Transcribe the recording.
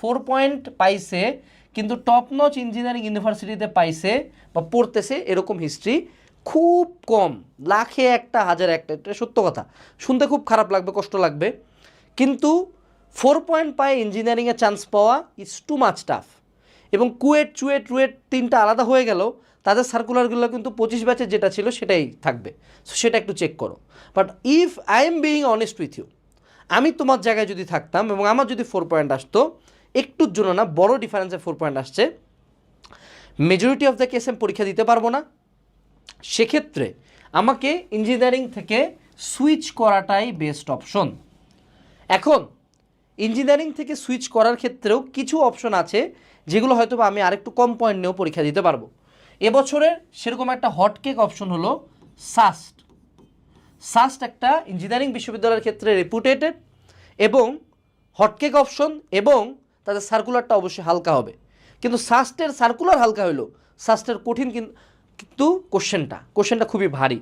Four point পাইছে, কিন্তু top notch engineering ইউনিভার্সিটিতে পাইছে বা পড়তেছে এরকম হিস্ট্রি খুব কম, লাখে একটা, হাজার একটা, এটা সত্য কথা। শুনতে খুব খারাপ লাগবে, কষ্ট লাগবে। কিন্তু ফোর পয়েন্ট পায় ইঞ্জিনিয়ারিংয়ে চান্স পাওয়া ইজ টু মাচ টাফ এবং কুয়েট, চুয়েট, রুয়েট তিনটা আলাদা হয়ে গেল, তাদের সার্কুলারগুলো কিন্তু পঁচিশ ব্যাচের যেটা ছিল সেটাই থাকবে। সো সেটা একটু চেক করো। But if I am being honest with you আমি তোমার জায়গায় যদি থাকতাম এবং আমার যদি ফোর পয়েন্ট আসতো একটুর জন্য না, বড় ডিফারেন্সে ফোর পয়েন্ট আসছে। মেজরিটি অফ দ্য কেস আমি পরীক্ষা দিতে পারব না। সেক্ষেত্রে আমাকে ইঞ্জিনিয়ারিং থেকে সুইচ করাটাই বেস্ট অপশন এখন ইঞ্জিনিয়ারিং থেকে সুইচ করার ক্ষেত্রেও কিছু অপশন আছে, যেগুলো হয়তো আমি আরেকটু কম পয়েন্ট নিয়েও পরীক্ষা দিতে পারব। এবছরের সেরকম একটা হটকেক অপশন হলো সাস্ট সাস্ট একটা ইঞ্জিনিয়ারিং বিশ্ববিদ্যালয়ের ক্ষেত্রে রেপুটেটেড এবং হটকেক অপশন এবং তাদের সার্কুলারটা অবশ্যই হালকা হবে। কিন্তু সাস্টের সার্কুলার হালকা হইল সাস্টের কঠিন কিন- কিন্তু কোশ্চেনটা কোশ্চেনটা খুবই ভারী।